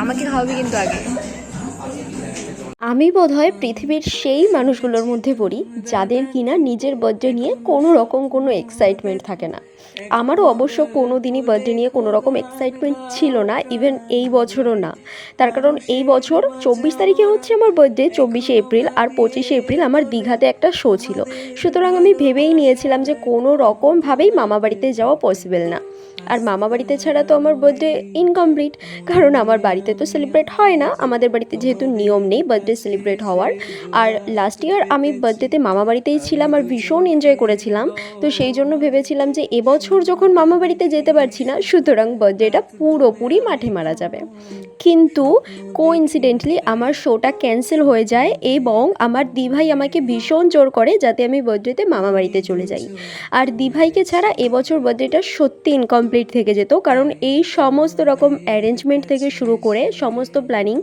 আমাকে খাওয়াবি কিন্তু আগে। আমি বোধহয় পৃথিবীর সেই মানুষগুলোর মধ্যে পড়ি যাদের কিনা নিজের বার্থডে নিয়ে কোনো রকম কোনো এক্সাইটমেন্ট থাকে না। আমারও অবশ্য কোনো দিনই বার্থডে নিয়ে কোনো রকম এক্সাইটমেন্ট ছিল না ইভেন এই বছরও না। তার কারণ এই বছর চব্বিশ তারিখে হচ্ছে আমার বার্থডে চব্বিশে এপ্রিল আর পঁচিশে এপ্রিল আমার দীঘাতে একটা শো ছিল। সুতরাং আমি ভেবেই নিয়েছিলাম যে কোনো রকমভাবেই মামা বাড়িতে যাওয়া পসিবল না। আর মামা বাড়িতে ছাড়া তো আমার বার্থডে ইনকমপ্লিট কারণ আমার বাড়িতে তো সেলিব্রেট হয় না। আমাদের বাড়িতে যেহেতু নিয়ম নেই বার্থডে সেলিব্রেট হওয়ার। আর লাস্ট ইয়ার আমি বার্থডেতে মামা বাড়িতেই ছিলাম আর ভীষণ এনজয় করেছিলাম। তো সেই জন্য ভেবেছিলাম যে এবছর যখন মামা বাড়িতে যেতে পারছি না, সুতরাং বার্থডেটা পুরোপুরি মাঠে মারা যাবে। কিন্তু কোইন্সিডেন্টলি আমার শোটা ক্যান্সেল হয়ে যায় এবং আমার দিভাই আমাকে ভীষণ জোর করে যাতে আমি বার্থডেতে মামা বাড়িতে চলে যাই। আর দিভাইকে ছাড়া এবছর বার্থডেটা সত্যি ইনকমপ্লিট থেকে যেত। কারণ এই সমস্ত রকম অ্যারেঞ্জমেন্ট থেকে শুরু করে সমস্ত প্ল্যানিং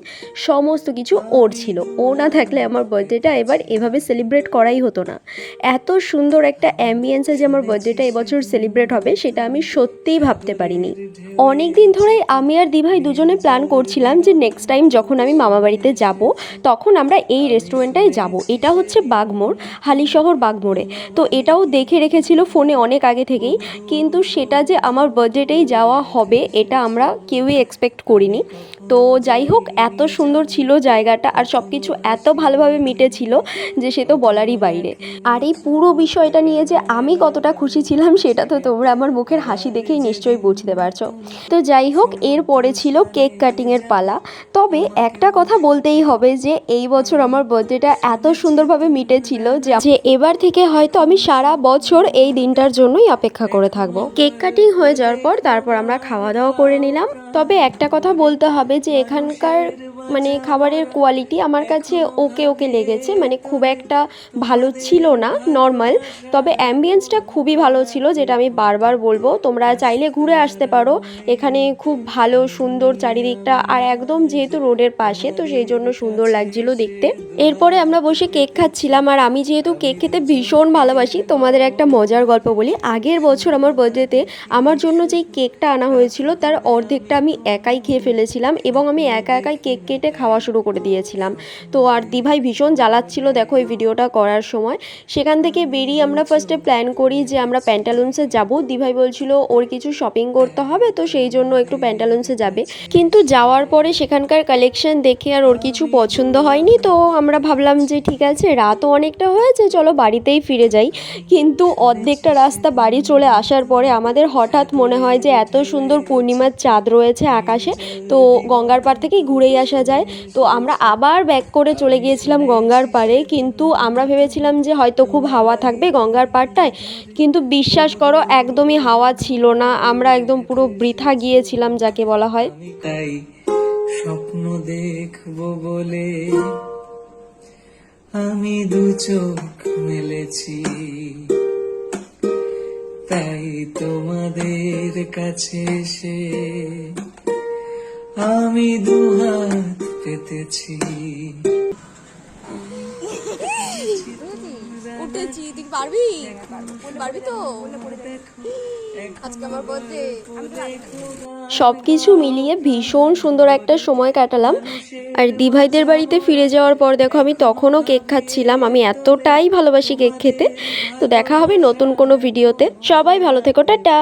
সমস্ত কিছু ওর ছিল। ও না থাকলে আমার বার্থডেটা এবার এভাবে সেলিব্রেট করাই হতো না। এত সুন্দর একটা অ্যাম্বিয়েন্সে যে আমার বার্থডেটা এবছর সেলিব্রেট হবে, সেটা আমি সত্যিই ভাবতে পারিনি। অনেক দিন ধরেই আমি আর দিভাই দুজনে প্ল্যান করছিলাম যে নেক্সট টাইম যখন আমি মামা বাড়িতে যাব, তখন আমরা এই রেস্টুরেন্টটায় যাব। এটা হচ্ছে বাগমোড়, হালিশহর বাগমোড়ে। তো এটাও দেখে রেখেছিল ফোনে অনেক আগে থেকেই। কিন্তু সেটা যে আমার বাজেটেই যাওয়া হবে এটা আমরা কেউই এক্সপেক্ট করিনি। তো যাই হোক, এত সুন্দর ছিল জায়গাটা আর সব কিছু এত ভালোভাবে মিটেছিল যে সে তো বলারই বাইরে। আর এই পুরো বিষয়টা নিয়ে যে আমি কতটা খুশি ছিলাম, সেটা তো তোমরা আমার মুখের হাসি দেখেই নিশ্চয়ই বুঝতে পারছ। তো যাই হোক এরপরে ছিল কেক কাটিংয়ের পালা। তবে একটা কথা বলতেই হবে যে, এই বছর আমার বার্থডেটা এত সুন্দরভাবে মিটেছিল যে এবার থেকে হয়তো আমি সারা বছর এই দিনটার জন্যই অপেক্ষা করে থাকব। কেক কাটিং হয়ে যাওয়ার পর তারপর আমরা খাওয়া দাওয়া করে নিলাম। তবে একটা কথা বলতে হবে যে এখানকার মানে খাবারের কোয়ালিটি আমার কাছে ওকে ওকে লেগেছে মানে খুব একটা ভালো ছিল না নর্মাল তবে অ্যাম্বিয়েন্সটা খুবই ভালো ছিল, যেটা আমি বারবার বলব। তোমরা চাইলে ঘুরে আসতে পারো, এখানে খুব ভালো, সুন্দর চারিদিকটা, আর একদম যেহেতু রোডের পাশে, তো সেই জন্য সুন্দর লাগছিল দেখতে। এরপরে আমরা বসে কেক খাচ্ছিলাম, আর আমি যেহেতু কেক খেতে ভীষণ ভালোবাসি, তোমাদের একটা মজার গল্প বলি। আগের বছর আমার বার্থডেতে আমার জন্য যেই কেকটা আনা হয়েছিল, তার অর্ধেকটা আমি একাই খেয়ে ফেলেছিলাম, এবং আমি একা একাই কেক কেটে খাওয়া শুরু করে দিয়েছিলাম। তো আর দিভাই ভীষণ জ্বালাচ্ছিল, দেখো এই ভিডিওটা করার সময়। সেখান থেকে বেরিয়ে আমরা ফার্স্টে প্ল্যান করি যে আমরা প্যান্টালুন্সে যাব। দিভাই বলছিল, ওর কিছু শপিং করতে হবে, তো সেই জন্য একটু প্যান্টালুন্সে যাবে। কিন্তু যাওয়ার পরে সেখানকার কালেকশন দেখে আর ওর কিছু পছন্দ হয়নি, তো আমরা ভাবলাম যে ঠিক আছে, রাতও অনেকটা হয়েছে, চলো বাড়িতেই ফিরে যাই। কিন্তু অর্ধেকটা রাস্তা বাড়ি চলে আসার পরে আমাদের হঠাৎ মনে হয় যে এত সুন্দর পূর্ণিমার চাঁদ রয়েছে আকাশে, তো গঙ্গার পাড় থেকেই ঘুরেই আসা যায়। তো আমরা আবার ব্যাক করে চলে গিয়েছিলাম গঙ্গার পাড়ে। কিন্তু আমরা ভেবেছিলাম যে হয়তো খুব হাওয়া থাকবে গঙ্গার পাড়টায়। কিন্তু বিশ্বাস করো, একদমই হাওয়া ছিল না। আমরা একদম পুরো বৃথা গিয়েছিলাম, যাকে বলা হয়। তাই স্বপ্ন দেখব বলে আমি দু চোখ মেলেছি। তাই তোমাদের কাছে এসে আমি দু হাত পেতেছি। উঠেছি তুই পারবি? পারবি তো? আজকে আমার বার্থডে সব কিছু মিলিয়ে ভীষণ সুন্দর একটা সময় কাটালাম। আর দিভাইদের বাড়িতে ফিরে যাওয়ার পর দেখো আমি তখনও কেক খাচ্ছিলাম। আমি এতটাই ভালোবাসি কেক খেতে। তো দেখা হবে নতুন কোনো ভিডিওতে। সবাই ভালো থেকো টাটা।